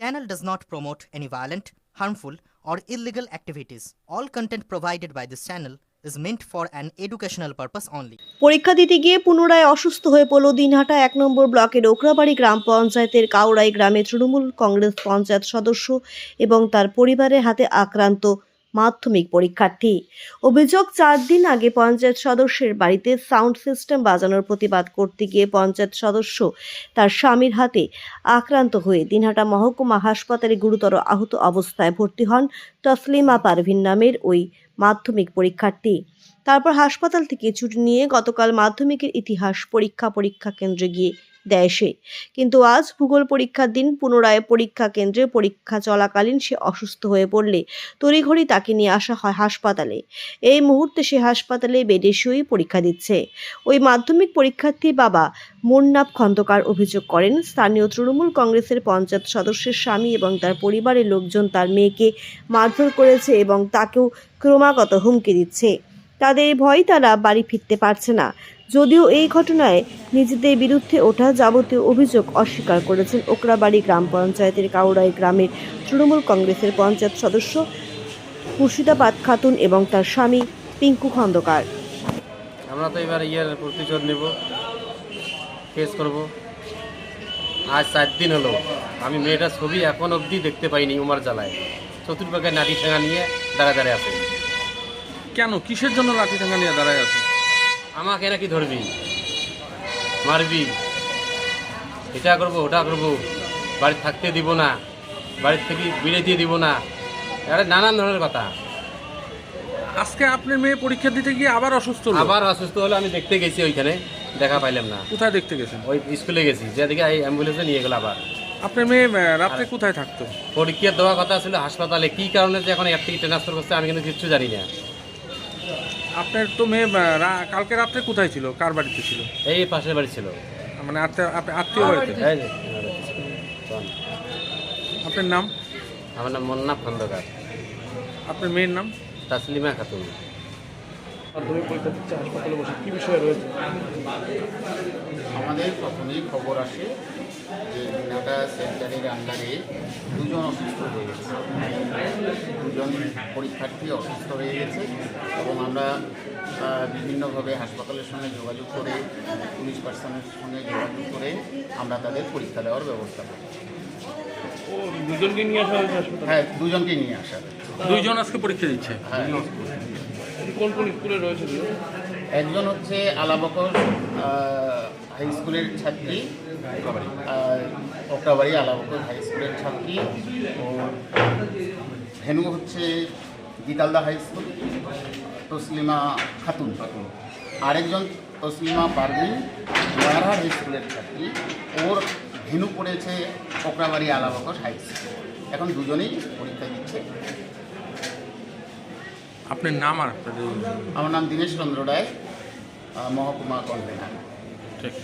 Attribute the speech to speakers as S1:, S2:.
S1: Channel does not promote any violent, harmful, or illegal activities. All content provided by this channel is meant for an educational purpose only.
S2: পরীক্ষা দিতে গিয়ে পুনরায় অসুস্থ হয়ে পড়ল দিনহাটা এক নম্বর ব্লকের ওকরাবাড়ি গ্রাম পঞ্চায়েতের কাউড়াই গ্রামে তৃণমূল কংগ্রেস পঞ্চায়েত সদস্য এবং তার পরিবারের হাতে আক্রান্ত মাধ্যমিক পরীক্ষার্থী। অভিযোগ, চার দিন আগে পঞ্চায়েত সদস্যের বাড়িতে সাউন্ড সিস্টেম বাজানোর প্রতিবাদ করতে গিয়ে পঞ্চায়েত সদস্য তার স্বামীর হাতে আক্রান্ত হয়ে দিনহাটা মহকুমা হাসপাতালে গুরুতর আহত অবস্থায় ভর্তি হন তসলিমা পারভিন নামের ওই মাধ্যমিক পরীক্ষার্থী। তারপর হাসপাতাল থেকে ছুটি নিয়ে গতকাল মাধ্যমিকের ইতিহাস পরীক্ষা পরীক্ষা কেন্দ্রে গিয়ে দেয় সে। কিন্তু আজ ভূগোল পরীক্ষার দিন, পুনরায় পরীক্ষা কেন্দ্রে পরীক্ষা চলাকালীন সে অসুস্থ হয়ে পড়লে তড়িঘড়ি তাকে নিয়ে আসা হয় হাসপাতালে। এই মুহূর্তে সে হাসপাতালে বেডে শুয়েই পরীক্ষা দিচ্ছে। ওই মাধ্যমিক পরীক্ষার্থী বাবা মুন্নাব খন্দকার অভিযোগ করেন, স্থানীয় তৃণমূল কংগ্রেসের পঞ্চায়েত সদস্যের স্বামী এবং তার পরিবারের লোকজন তার মেয়েকে মারধর করেছে এবং তাকেও ক্রমাগত হুমকি দিচ্ছে। তাদের ভয় তারা বাড়ি ফিরতে পারছে না। যদিও এই ঘটনায় নিজেদের বিরুদ্ধে ওঠা যাবতীয় অভিযোগ অস্বীকার করেছেন ওকরাবাড়ি গ্রাম পঞ্চায়েতের কাউড়াই গ্রামের তৃণমূল কংগ্রেসের পঞ্চায়েত সদস্য মুর্শিদাবাদ খাতুন এবং তার স্বামী পিঙ্কু খন্দকার।
S3: আমরা তো এবার ইয়ের প্রতিশোধ নেব, কেস করব। আজ চার দিন হলো, আমি মেয়েটার ছবি এখন অবধি দেখতে পাইনি উমার জ্বালায়। চতুর্পাকে নাটি ঠেঙা নিয়ে দাঁড়া দাঁড়িয়ে আছে।
S4: কেন? কিসের জন্য লাঠি ঠাঙ্গা নিয়ে দাঁড়ায় আছে?
S3: আমাকে নাকি ধরবি? মারবি? এটা করব ওটা করব। বাড়ি থাকতে দিব না। বাড়ির থেকে বিরেতে দিব না। আরে নানান ধরনের কথা।
S4: আজকে আপনার মেয়ে পরীক্ষা দিতে গিয়ে আবার অসুস্থ হলো?
S3: আবার অসুস্থ হলে আমি দেখতে গেছি ওইখানে। দেখা পাইলাম না।
S4: কোথায় দেখতে গেছেন?
S3: ওই স্কুলে গেছি। যেদিকে এই অ্যাম্বুলেন্সে নিয়ে গেল আবার।
S4: আপনার মেয়ে রাত্রে কোথায় থাকতো?
S3: পরীক্ষা দেওয়া কথা ছিল হাসপাতালে। কি কারণে যে এখন এক থেকে ট্রান্সফার করছে আমি কিন্তু কিচ্ছু জানি না।
S4: আপনার তো মেয়ে রা- কালকে রাত্রে কোথায় ছিল? কার বাড়িতে ছিল?
S3: এই পাশের বাড়ি ছিল।
S4: মানে আত্মীয় আপনি আত্মীয় বাড়িতে?
S3: এই যে।
S4: আপনার নাম?
S3: আমার নাম মন্না খন্দকার।
S4: আপনার মেয়ের নাম?
S3: তাসলিমা খাতুন।
S4: মাধ্যমিক পরীক্ষা দিচ্ছে হাসপাতালে বসে। কি বিষয় রয়েছে?
S5: আমাদের প্রথমেই খবর আসে যে দিনাটা সেন্টারের আন্ডারে দুজন অসুস্থ হয়ে গেছে। দুজন পরীক্ষার্থী অসুস্থ হয়ে গেছে এবং আমরা বিভিন্নভাবে হাসপাতালের সঙ্গে যোগাযোগ করে পুলিশ পার্সনের সঙ্গে যোগাযোগ করে আমরা তাদের পরীক্ষা দেওয়ার ব্যবস্থা করি।
S4: দুজনকে নিয়ে আসা হয়েছে
S5: হ্যাঁ দুজনকে নিয়ে আসা।
S4: দুইজন আজকে পরীক্ষা দিচ্ছে?
S5: হ্যাঁ।
S4: কোন কোন স্কুলে রয়েছে?
S5: একজন হচ্ছে আলাবকর হাই স্কুলের ছাত্রী আর ওকরাবাড়ি আলাবকর হাই স্কুলের ছাত্রী। ও ভেনু হচ্ছে গীতালদা হাই স্কুল তসলিমা খাতুন। আরেকজন তসলিমা পারভিন নয়ারহাট হাই স্কুলের ছাত্রী। ওর ভেনু পড়েছে ওকরাবাড়ি আলাবকর হাই স্কুল এখন দুজনেই পরীক্ষা দিচ্ছে।
S4: আপনার নাম আর আপনার
S5: আমার নাম দীনেশ চন্দ্র রায় মহকুমা কনভেনার
S4: ঠিক।